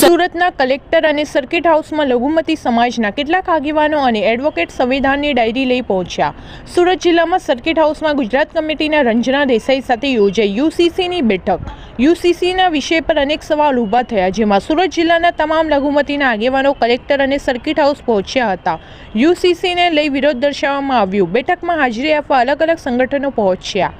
સુરતના કલેક્ટર અને સર્કિટ હાઉસમાં લઘુમતી સમાજના કેટલાક આગેવાનો અને એડવોકેટ સંવિધાનની ડાયરી લઈ પહોંચ્યા. સુરત જિલ્લામાં સર્કિટ હાઉસમાં ગુજરાત કમિટીના રંજના દેસાઈ સાથે યોજાઈ યુસીસીની બેઠક. યુસીસીના વિષય પર અનેક સવાલ ઊભા થયા, જેમાં સુરત જિલ્લાના તમામ લઘુમતીના આગેવાનો, કલેક્ટર અને સર્કિટ હાઉસ પહોંચ્યા હતા. યુસીસીને લઈ વિરોધ દર્શાવવામાં આવ્યું. બેઠકમાં હાજરી આપવા અલગ અલગ સંગઠનો પહોંચ્યા.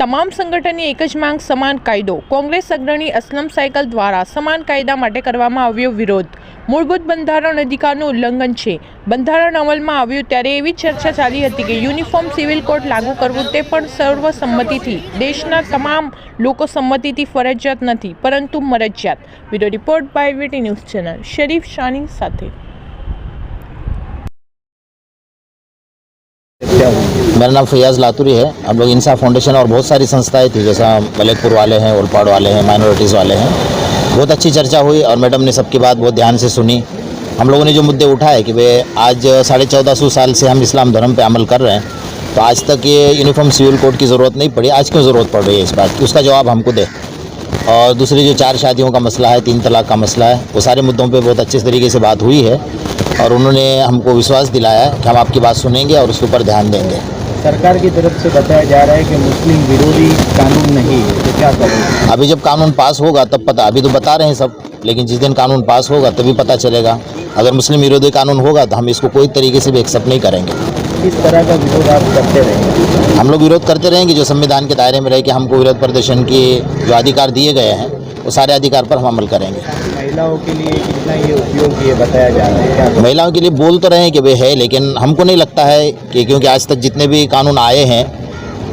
તમામ સંગઠનની એક જ માંગ, સમાન કાયદો. કોંગ્રેસ અગ્રણી અસલમ સાયકલ દ્વારા સમાન કાયદા માટે કરવામાં આવ્યો વિરોધ. મૂળભૂત બંધારણ અધિકારનું ઉલ્લંઘન છે. બંધારણ અમલમાં આવ્યું ત્યારે એવી ચર્ચા ચાલી હતી કે યુનિફોર્મ સિવિલ કોડ લાગુ કરવું તે પણ સર્વસંમતિથી, દેશના તમામ લોકો સંમતિથી ફરજિયાત નથી, પરંતુ મરજિયાત. Bureau report by VT news channel. Sharif Shani સાથે मेरा नाम फैयाज़ लातूरी है। हम लोग इंसा फाउंडेशन और बहुत सारी संस्थाएँ थी, जैसा मलिकपुर वाले हैं ओलपाड़ वाले हैं माइनॉरिटीज़ वाले हैं। बहुत अच्छी चर्चा हुई और मैडम ने सबकी बात बहुत ध्यान से सुनी। हम लोगों ने जो मुद्दे उठाए कि भाई आज साढ़े चौदह सौ साल से हम इस्लाम धर्म पे अमल कर रहे हैं तो आज तक ये यूनिफॉर्म सिविल कोड की ज़रूरत नहीं पड़ी। आज क्यों ज़रूरत पड़ रही है इस बात उसका जवाब हमको दे। और दूसरी जो चार शादियों का मसला है तीन तलाक का मसला है वो सारे मुद्दों पे बहुत अच्छे तरीके से बात हुई है और उन्होंने हमको विश्वास दिलाया है कि हम आपकी बात सुनेंगे और उसके ऊपर ध्यान देंगे। सरकार की तरफ़ से बताया जा रहा है कि मुस्लिम विरोधी कानून नहीं है तो क्या करेंगे अभी जब कानून पास होगा तब पता अभी तो बता रहे हैं सब लेकिन जिस दिन कानून पास होगा तभी पता चलेगा। अगर मुस्लिम विरोधी कानून होगा तो हम इसको कोई तरीके से भी एक्सेप्ट नहीं करेंगे। किस तरह का विरोध आप करते रहेंगे हम लोग विरोध करते रहेंगे जो संविधान के दायरे में रह के हमको विरोध प्रदर्शन के जो अधिकार दिए गए हैं वो सारे अधिकार पर हम अमल करेंगे। महिलाओं के लिए कितना ये उपयोगी है बताया जा रहा है? महिलाओं के लिए बोल तो रहे हैं कि वे है लेकिन हमको नहीं लगता है कि क्योंकि आज तक जितने भी कानून आए हैं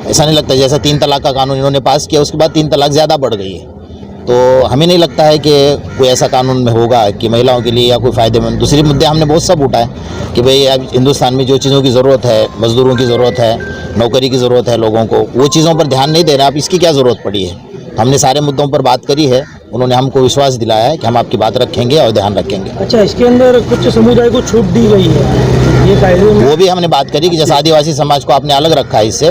ऐसा नहीं लगता जैसा तीन तलाक का कानून इन्होंने पास किया उसके बाद तीन तलाक ज़्यादा बढ़ गई है। तो हमें नहीं लगता है कि कोई ऐसा कानून में होगा कि महिलाओं के लिए या कोई फ़ायदेमंद। दूसरे मुद्दे हमने बहुत सब उठाए कि भाई अब हिंदुस्तान में जो चीज़ों की ज़रूरत है मज़दूरों की ज़रूरत है नौकरी की ज़रूरत है लोगों को वो चीज़ों पर ध्यान नहीं दे रहे आप इसकी क्या ज़रूरत पड़ी है? हमने सारे मुद्दों पर बात करी है उन्होंने हमको विश्वास दिलाया है कि हम आपकी बात रखेंगे और ध्यान रखेंगे। अच्छा इसके अंदर कुछ समुदाय को छूट दी गई है ये कायदे वो भी हमने बात करी कि जैसे आदिवासी समाज को आपने अलग रखा है इससे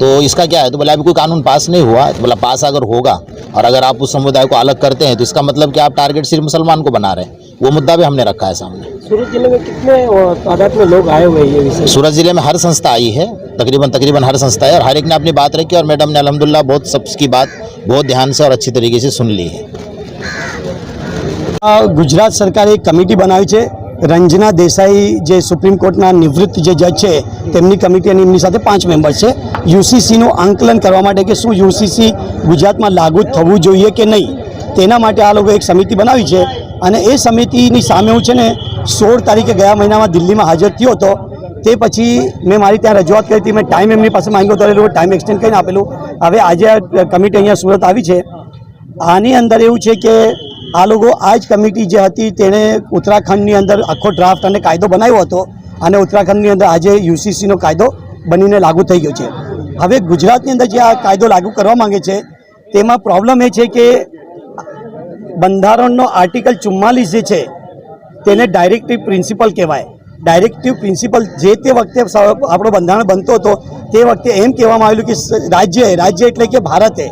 तो इसका क्या है? तो बोला अभी कोई कानून पास नहीं हुआ तो बोला पास अगर होगा और अगर आप उस समुदाय को अलग करते हैं तो इसका मतलब कि आप टारगेट सिर्फ मुसलमान को बना रहे हैं वो मुद्दा भी हमने रखा है सामने सूरत जिले में कितने अ, तादाद में लोग आए हुए हैं ये विषय सूरत जिले में हर संस्था आई है तकरीबन तकरीबन हर संस्था है और हर एक ने अपनी बात रखी और मैडम ने अलहमदिल्ला बहुत सबकी बात बहुत ध्यान से और अच्छी तरीके से सुन ली है આ ગુજરાત સરકારે એક કમિટી બનાવી છે રંજના દેસાઈ જે સુપ્રીમ કોર્ટના નિવૃત્ત જે જજ છે, તેમની કમિટી અને એમની સાથે પાંચ મેમ્બર છે. યુસીસીનું આંકલન કરવા માટે કે શું યુસીસી ગુજરાતમાં લાગુ થવું જોઈએ કે નહીં, તેના માટે આ લોકો એક સમિતિ બનાવી છે. અને એ સમિતિની સામે હું છે ને સોળ તારીખે ગયા મહિનામાં દિલ્હીમાં હાજર થયો હતો. તે પછી મેં મારી ત્યાં રજૂઆત કરી હતી, મેં ટાઈમ એમની પાસે માંગ્યો હતો એ લોકો ટાઈમ એક્સટેન્ડ કરીને આપેલું. હવે આજે કમિટી અહીંયા સુરત આવી છે. આની અંદર એવું છે કે આ લોકો આ જ કમિટી જે હતી તેણે ઉત્તરાખંડની અંદર આખો ડ્રાફ્ટ અને કાયદો બનાવ્યો હતો અને ઉત્તરાખંડની અંદર આજે યુસીસીનો કાયદો બનીને લાગુ થઈ ગયો છે. હવે ગુજરાતની અંદર જે આ કાયદો લાગુ કરવા માંગે છે, તેમાં પ્રોબ્લેમ એ છે કે બંધારણનો આર્ટિકલ ચુમ્માલીસ જે છે, તેને ડાયરેક્ટિવ પ્રિન્સિપલ કહેવાય. ડાયરેક્ટિવ પ્રિન્સિપલ જે તે વખતે આપણો બંધારણ બનતો હતો, તે વખતે એમ કહેવામાં આવેલું કે રાજ્ય રાજ્ય એટલે કે ભારતે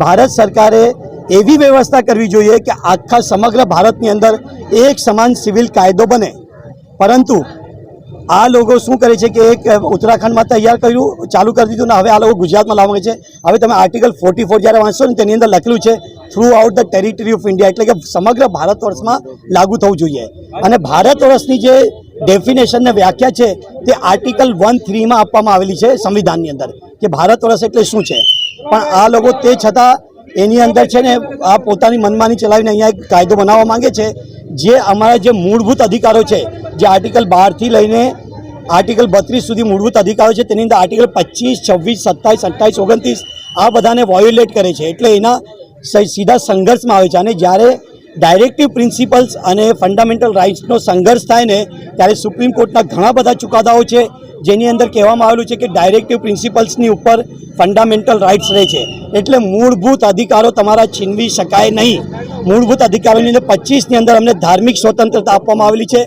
ભારત સરકારે એવી વ્યવસ્થા કરવી જોઈએ કે આખા સમગ્ર ભારતની અંદર એક સમાન સિવિલ કાયદો બને. પરંતુ આ લોકો શું કરે છે કે એક ઉત્તરાખંડમાં તૈયાર કર્યું, ચાલુ કરી દીધું ને હવે આ લોકો ગુજરાતમાં લાવવા છે. હવે તમે આર્ટિકલ ફોર્ટી ફોર જ્યારે વાંચશો ને તેની અંદર લખેલું છે throughout the territory of India એટલે કે સમગ્ર ભારત વર્ષમાં લાગુ થવું જોઈએ. અને ભારત વર્ષની જે ડેફિનેશનને વ્યાખ્યા છે, તે આર્ટિકલ વન થ્રીમાં આપવામાં આવેલી છે સંવિધાનની અંદર, કે ભારત વર્ષ એટલે શું છે. પણ આ લોકો તે છતાં એની અંદર છે ને, આ પોતાની મનમાની ચલાવીને અહીંયા એક કાયદો બનાવવા માંગે છે, જે અમારા જે મૂળભૂત અધિકારો છે, જે આર્ટિકલ બારથી લઈને આર્ટિકલ બત્રીસ સુધી મૂળભૂત અધિકારો છે, તેની અંદર આર્ટિકલ પચીસ, છવ્વીસ, સત્તાવીસ, અઠ્ઠાવીસ, ઓગણત્રીસ આ બધાને વોયોલેટ કરે છે. એટલે એના સીધા સંઘર્ષમાં આવે છે. અને જ્યારે ડાયરેક્ટિવ પ્રિન્સિપલ્સ અને ફંડામેન્ટલ રાઇટ્સનો સંઘર્ષ થાય ને ત્યારે સુપ્રીમ કોર્ટના ઘણા બધા ચુકાદાઓ છે, જેની અંદર કહેવામાં આવેલું છે કે ડાયરેક્ટિવ પ્રિન્સિપલ્સની ઉપર ફંડામેન્ટલ રાઇટ્સ રહે છે. એટલે મૂળભૂત અધિકારો તમારા છીનવી શકાય નહીં. મૂળભૂત અધિકારોની અંદર પચીસની અંદર અમને ધાર્મિક સ્વતંત્રતા આપવામાં આવેલી છે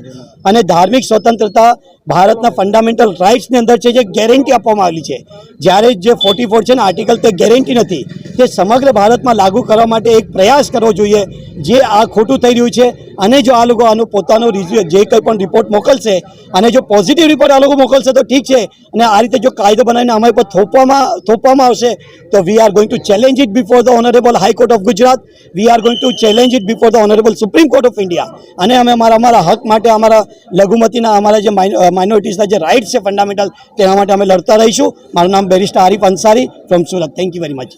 અને ધાર્મિક સ્વતંત્રતા ભારતના ફંડામેન્ટલ રાઇટ્સની અંદર છે, જે ગેરંટી આપવામાં આવેલી છે. જ્યારે જે ફોર્ટી ફોર છે ને આર્ટિકલ તે ગેરંટી નથી. તે સમગ્ર ભારતમાં લાગુ કરવા માટે એક પ્રયાસ કરવો જોઈએ, જે આ ખોટું થઈ રહ્યું છે અને જો આ લોકો આનું પોતાનો રિઝ્યુ, જે કંઈ પણ રિપોર્ટ મોકલશે અને જો પોઝિટિવ રિપોર્ટ આ લોકો મોકલશે તો ઠીક છે. અને આ રીતે જો કાયદો બનાવીને અમારી પર થોપવામાં થોપવામાં આવશે, તો we are going to challenge it before the honourable high court of Gujarat we are going to challenge it before the honourable supreme court of India અને અમે અમારા અમારા હક માટે, અમારા લઘુમતીના, અમારા જે માઇનોરિટીઝના જે રાઇટ્સ છે ફંડામેન્ટલ તેના માટે અમે લડતા રહીશું. મારું નામ barrister Arif Ansari from Surat. Thank you very much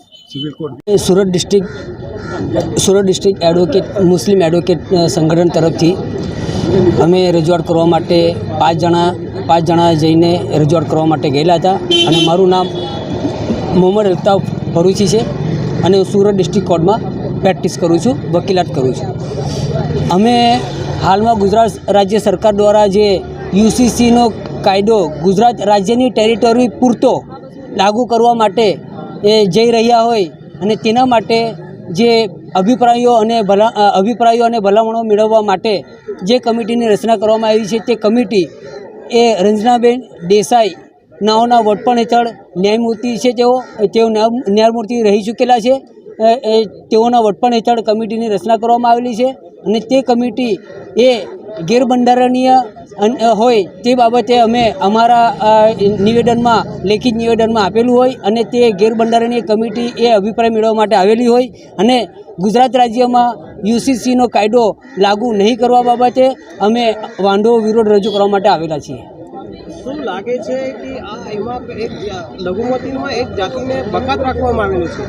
Surat district Surat district advocate Muslim advocate સંગઠન તરફથી અમે રજૂઆત કરવા માટે પાંચ જણા પાંચ જણા જઈને રજૂઆત કરવા માટે ગયેલા હતા અને મારું નામ મોહમ્મદ અલ્તાફ ફરૂચી છે અને હું સુરત ડિસ્ટ્રિક્ટ કોર્ટમાં પ્રેક્ટિસ કરું છું વકીલાત કરું છું. અમે હાલમાં ગુજરાત રાજ્ય સરકાર દ્વારા જે યુસીસીનો કાયદો ગુજરાત રાજ્યની ટેરિટરી પૂરતો લાગુ કરવા માટે એ જઈ રહ્યા હોય અને તેના માટે જે અભિપ્રાયો અને ભલા અભિપ્રાયો અને ભલામણો મેળવવા માટે જે કમિટીની રચના કરવામાં આવી છે તે કમિટી એ રંજનાબેન દેસાઈ નાઓના વડપણ હેઠળ ન્યાયમૂર્તિ છે તેઓ તેઓ ન્યાય- ન્યાયમૂર્તિ રહી ચૂકેલા છે તેઓના વડપણ હેઠળ કમિટીની રચના કરવામાં આવેલી છે અને તે કમિટી એ ગેરબંધારણીય હોય તે બાબતે અમે અમારા નિવેદનમાં, લેખિત નિવેદનમાં આપેલું હોય અને તે ગેરબંધારણીય કમિટી એ અભિપ્રાય મેળવવા માટે આવેલી હોય અને ગુજરાત રાજ્યમાં યુસીસીનો કાયદો લાગુ નહીં કરવા બાબતે અમે વાંધો વિરોધ રજૂ કરવા માટે આવેલા છીએ. શું લાગે છે કે આ એમાં એક લઘુમતીમાં એક જાતિને બકાત રાખવામાં આવેલું છે?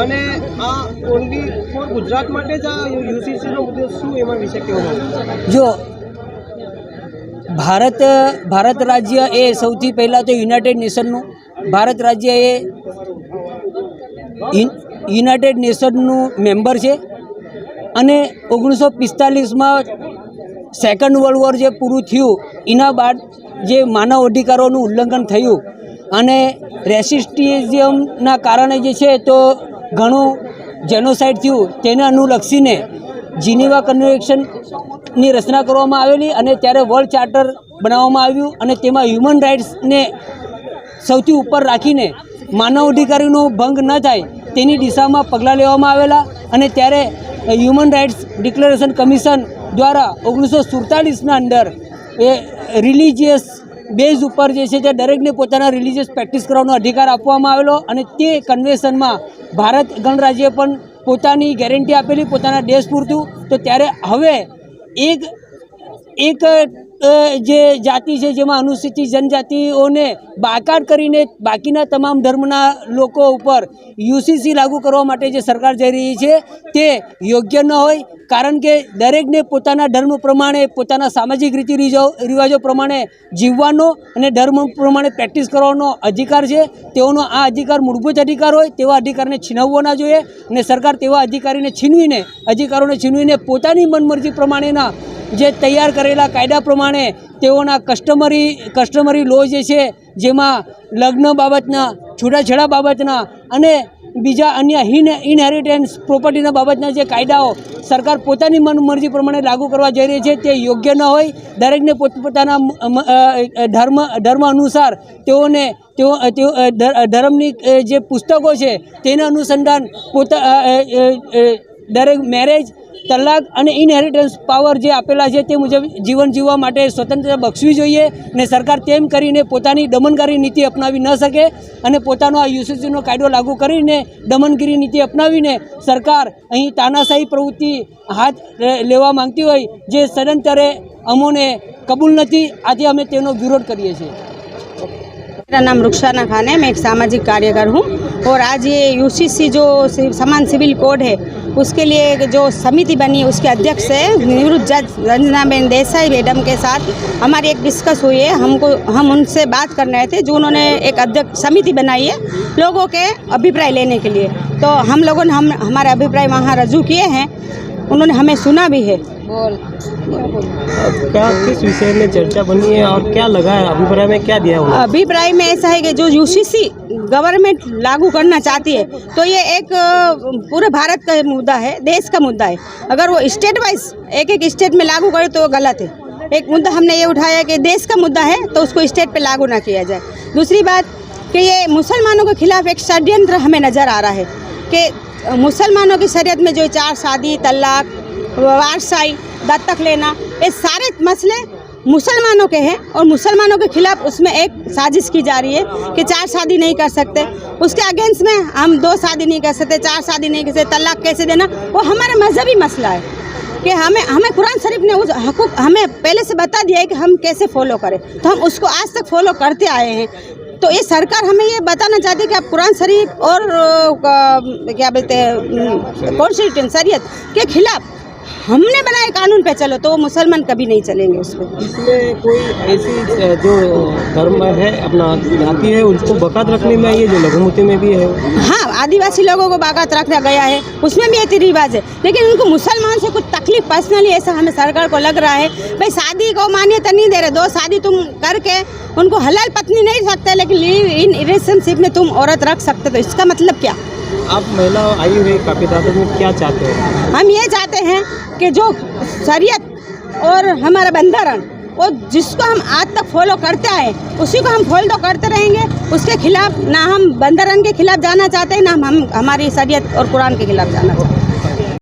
અને આ ઓનલી ફોર ગુજરાત માટે જ આ યુસીસીનો મુદ્દો શું એમાં વિશે કહેવામાં જો, ભારત ભારત રાજ્ય એ સૌથી પહેલાં તો યુનાઇટેડ નેશનનું, ભારત રાજ્ય એ યુનાઇટેડ નેશનનું મેમ્બર છે. અને ઓગણીસો પિસ્તાલીસમાં સેકન્ડ વર્લ્ડ વોર જે પૂરું થયું, એના બાદ જે માનવ અધિકારોનું ઉલ્લંઘન થયું અને રેસિસ્ટિઝમના કારણે જે છે તો ઘણું જેનોસાઇડ થયું. તેને અનુલક્ષીને જીનીવા કન્વેન્શનની રચના કરવામાં આવેલી અને ત્યારે વર્લ્ડ ચાર્ટર બનાવવામાં આવ્યું અને તેમાં હ્યુમન રાઇટ્સને સૌથી ઉપર રાખીને માનવ અધિકારીનો ભંગ ન થાય તેની દિશામાં પગલાં લેવામાં આવેલા અને ત્યારે હ્યુમન રાઇટ્સ ડિક્લેરેશન કમિશન દ્વારા ઓગણીસો સુડતાલીસના અંદર એ રિલિજિયસ બેઝ ઉપર જે છે તે દરેકને પોતાના રિલિજિયસ પ્રેક્ટિસ કરવાનો અધિકાર આપવામાં આવેલો અને તે કન્વેન્શનમાં ભારત ગણરાજ્યએ પણ પોતાની ગેરંટી આપેલી, પોતાના દેશ પૂરતું. તો ત્યારે હવે એક એક જે જાતિ છે, જેમાં અનુસૂચિત જનજાતિઓને બાકાત કરીને બાકીના તમામ ધર્મના લોકો ઉપર યુસીસી લાગુ કરવા માટે જે સરકાર જઈ રહી છે, તે યોગ્ય ન હોય. કારણ કે દરેકને પોતાના ધર્મ પ્રમાણે, પોતાના સામાજિક રીતિ રિવાજો પ્રમાણે જીવવાનો અને ધર્મ પ્રમાણે પ્રેક્ટિસ કરવાનો અધિકાર છે. તેઓનો આ અધિકાર મૂળભૂત અધિકાર હોય, તેવા અધિકારને છીનવવો ના જોઈએ અને સરકાર તેવા અધિકારીને છીનવીને, અધિકારોને છીનવીને પોતાની મનમરજી પ્રમાણેના જે તૈયાર કરેલા કાયદા પ્રમાણે તેઓના કસ્ટમરી કસ્ટમરી લો જે છે, જેમાં લગ્ન બાબતના, છૂટાછેડા બાબતના અને બીજા અન્ય હિન ઇનહેરિટન્સ પ્રોપર્ટીના બાબતના જે કાયદાઓ સરકાર પોતાની મનમરજી પ્રમાણે લાગુ કરવા જઈ રહી છે, તે યોગ્ય ન હોય. દરેકને પોતપોતાના ધર્મ ધર્મ અનુસાર તેઓને, તેઓ તેઓ ધર્મની જે પુસ્તકો છે, તેના અનુસંધાન પોતા દરેક મેરેજ તલાક અને ઇનહેરિટન્સ પાવર જે આપેલા છે તે મુજબ જીવન જીવવા માટે સ્વતંત્રતા બક્ષવી જોઈએ અને સરકાર તેમ કરીને પોતાની દમનકારી નીતિ અપનાવી ન શકે અને પોતાનો આ યુસીસીનો કાયદો લાગુ કરીને દમનગીરી નીતિ અપનાવીને સરકાર અહીં તાનાશાહી પ્રવૃત્તિ હાથ લેવા માંગતી હોય જે સદંતરે અમોને કબૂલ નથી આથી અમે તેનો વિરોધ કરીએ છીએ. मेरा नाम रुखसाना खान है, मैं एक सामाजिक कार्यकर हूँ और आज ये यूसीसी जो समान सिविल कोड है, उसके लिए जो समिति बनी, उसके अध्यक्ष है निवृत्त जज रंजनाबेन देसाई मैडम के साथ हमारी एक डिस्कस हुई है। हमको, हम उनसे बात कर रहे थे, जो उन्होंने एक अध्यक्ष, समिति बनाई है लोगों के अभिप्राय लेने के लिए। तो हम लोगों ने हम, हमारे अभिप्राय वहाँ रजू किए हैं, उन्होंने हमें सुना भी है। बोल। क्या, किस विषय में चर्चा बनी है और क्या लगा है? अभिप्राय में क्या दिया उन्होंने? अभिप्राय में ऐसा है कि जो यूसीसी गवर्नमेंट लागू करना चाहती है तो ये एक पूरे भारत का मुद्दा है, देश का मुद्दा है। अगर वो स्टेट वाइज एक एक स्टेट में लागू करे तो गलत है। एक मुद्दा हमने ये उठाया कि देश का मुद्दा है तो उसको स्टेट पे लागू ना किया जाए। दूसरी बात कि ये मुसलमानों के खिलाफ एक षड्यंत्र हमें नज़र आ रहा है कि मुसलमानों की शरीयत में जो चार शादी, तलाक, वारसाई दत्तक लेना। ये सारे मसले मुसलमानों के हैं और मुसलमानों के खिलाफ उसमें एक साजिश की जा रही है कि चार शादी नहीं कर सकते। उसके अगेंस्ट में हम दो शादी नहीं कर सकते, चार शादी नहीं कर सकते, तलाक कैसे देना? वो हमारा मजहबी मसला है कि हमें हमें कुरान शरीफ ने उस हकूक, हमें पहले से बता दिया है कि हम कैसे फॉलो करें। तो हम उसको आज तक फॉलो करते आए हैं। तो ये सरकार हमें ये बताना चाहती है कि आप कुरान शरीफ और क्या बोलते हैं कॉन्स्टिट्यूशन शरीयत के खिलाफ हमने बनाए कानून पे चलो तो वो मुसलमान कभी नहीं चलेंगे उस पर इसमें कोई ऐसी जो धर्म है अपना जाति है उसको बकात रखने में आई है जो लघुमती में भी है। हाँ आदिवासी लोगों को बाकात रखा गया है उसमें भी ये रिवाज है। लेकिन उनको मुसलमान से कुछ तकलीफ़ पर्सनली ऐसा हमें सरकार को लग रहा है भाई शादी को मान्यता नहीं दे रहे दो शादी तुम करके उनको हलाल पत्नी नहीं सकते लेकिन इन रिलेशनशिप में तुम औरत रख सकते तो इसका मतलब क्या? आप महिला आई हुई काफ़ी दादा में क्या चाहते हो? हम ये चाहते हैं कि जो शरीयत और हमारा बंधारण, वो जिसको हम आज तक फॉलो करते आए, उसी को हम फॉलो करते रहेंगे। उसके खिलाफ ना हम बंधारण के खिलाफ जाना चाहते हैं, ना हम हम हमारी शरीयत और कुरान के खिलाफ जाना चाहते हैं।